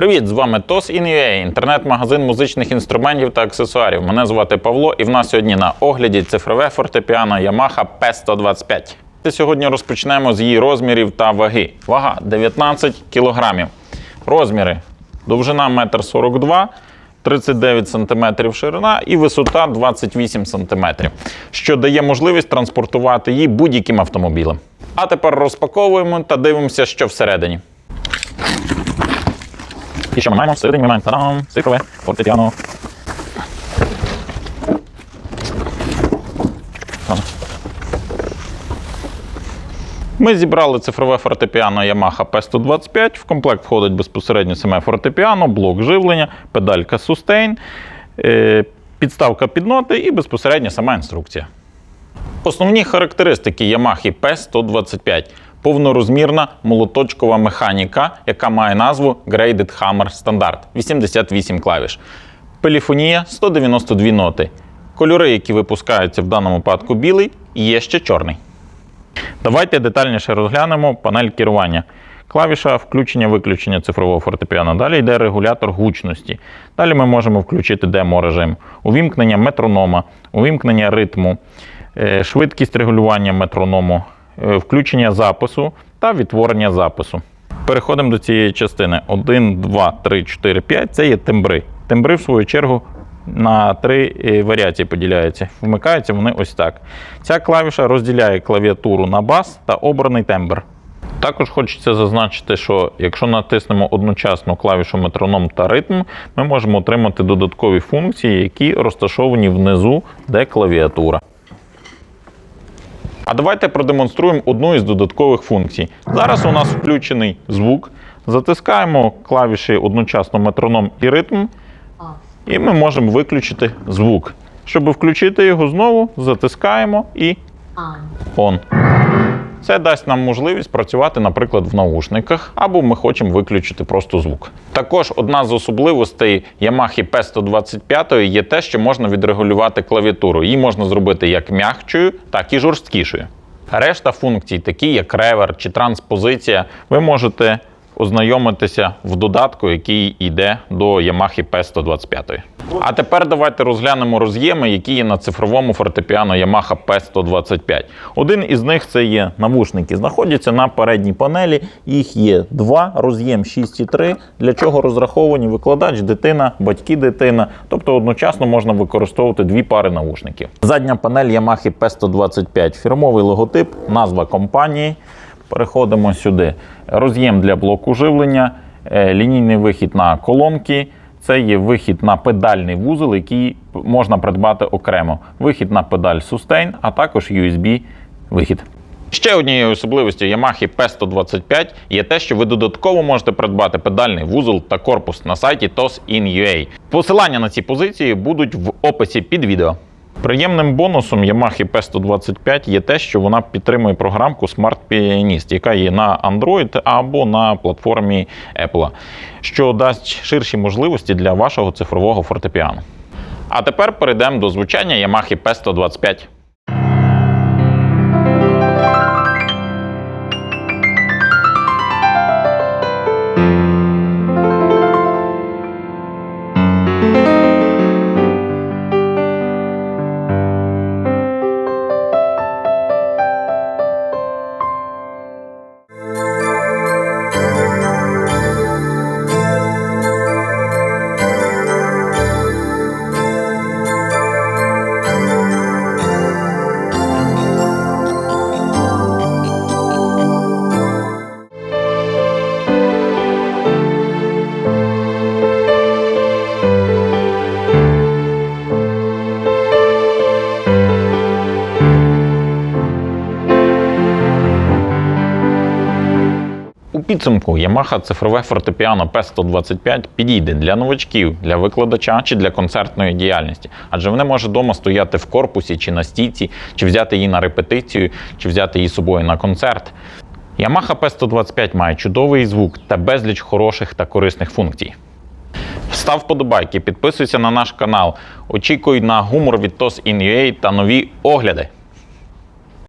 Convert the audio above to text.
Привіт, з вами TOS In.ua, інтернет-магазин музичних інструментів та аксесуарів. Мене звати Павло, і в нас сьогодні на огляді цифрове фортепіано Yamaha P125. Сьогодні розпочнемо з її розмірів та ваги. Вага 19 кг. Розміри довжина 1,42 м, 39 см ширина і висота 28 см, що дає можливість транспортувати її будь-яким автомобілем. А тепер розпаковуємо та дивимося, що всередині. І що ми маємо всередині? Ми маємо та-дам, фортепіано. Ми зібрали цифрове фортепіано Yamaha P125. В комплект входить безпосередньо саме фортепіано, блок живлення, педалька Sustain, е, підставка під ноти і безпосередньо сама інструкція. Основні характеристики Yamaha P125. Повнорозмірна молоточкова механіка, яка має назву Graded Hammer Standard 88 клавіш. Поліфонія 192 ноти. Кольори, які випускаються в даному випадку білий, і є ще чорний. Давайте детальніше розглянемо панель керування. Клавіша включення-виключення цифрового фортепіано. Далі йде регулятор гучності. Далі ми можемо включити демо-режим, увімкнення метронома, увімкнення ритму, е, швидкість регулювання метроному, включення запису та відтворення запису. Переходимо до цієї частини. 1, 2, 3, 4, 5 це є тембри. Тембри, в свою чергу, на три е, варіації поділяються. Вмикаються вони ось так. Ця клавіша розділяє клавіатуру на бас та обраний тембр. Також хочеться зазначити, що якщо натиснемо одночасно клавішу метроном та ритм, ми можемо отримати додаткові функції, які розташовані внизу, де клавіатура. А давайте продемонструємо одну із додаткових функцій. Зараз у нас включений звук. Затискаємо клавіші одночасно метроном і ритм, і ми можемо виключити звук. Щоб включити його знову, затискаємо і on. Це дасть нам можливість працювати, наприклад, в наушниках, або ми хочемо виключити просто звук. Також одна з особливостей Yamaha P125 є те, що можна відрегулювати клавіатуру. Її можна зробити як м'якчою, так і жорсткішою. Решта функцій, такі як ревер чи транспозиція, ви можете ознайомитися в додатку, який йде до Yamaha P125. А тепер давайте розглянемо роз'єми, які є на цифровому фортепіано Yamaha P125. Один із них це є навушники. Знаходяться на передній панелі. Їх є два, роз'єм 6,3, для чого розраховані викладач, дитина, батьки дитина. Тобто одночасно можна використовувати дві пари навушників. Задня панель Yamaha P125, фірмовий логотип, назва компанії. Переходимо сюди. Роз'єм для блоку живлення, е, лінійний вихід на колонки. Це є вихід на педальний вузол, який можна придбати окремо. Вихід на педаль Sustain, а також USB вихід. Ще однією особливістю Yamaha P125 є те, що ви додатково можете придбати педальний вузол та корпус на сайті TOS.in.ua. Посилання на ці позиції будуть в описі під відео. Приємним бонусом Yamaha P125 є те, що вона підтримує програмку Smart Pianist, яка є на Android або на платформі Apple, що дасть ширші можливості для вашого цифрового фортепіано. А тепер перейдемо до звучання Yamaha P125. Підсумку Yamaha цифрове фортепіано P125 підійде для новачків, для викладача чи для концертної діяльності, адже вони може вдома стояти в корпусі чи на стійці, чи взяти її на репетицію, чи взяти її з собою на концерт. Yamaha P125 має чудовий звук та безліч хороших та корисних функцій. Став вподобайки, підписуйся на наш канал. Очікуй на гумор від TOS.in.ua та нові огляди.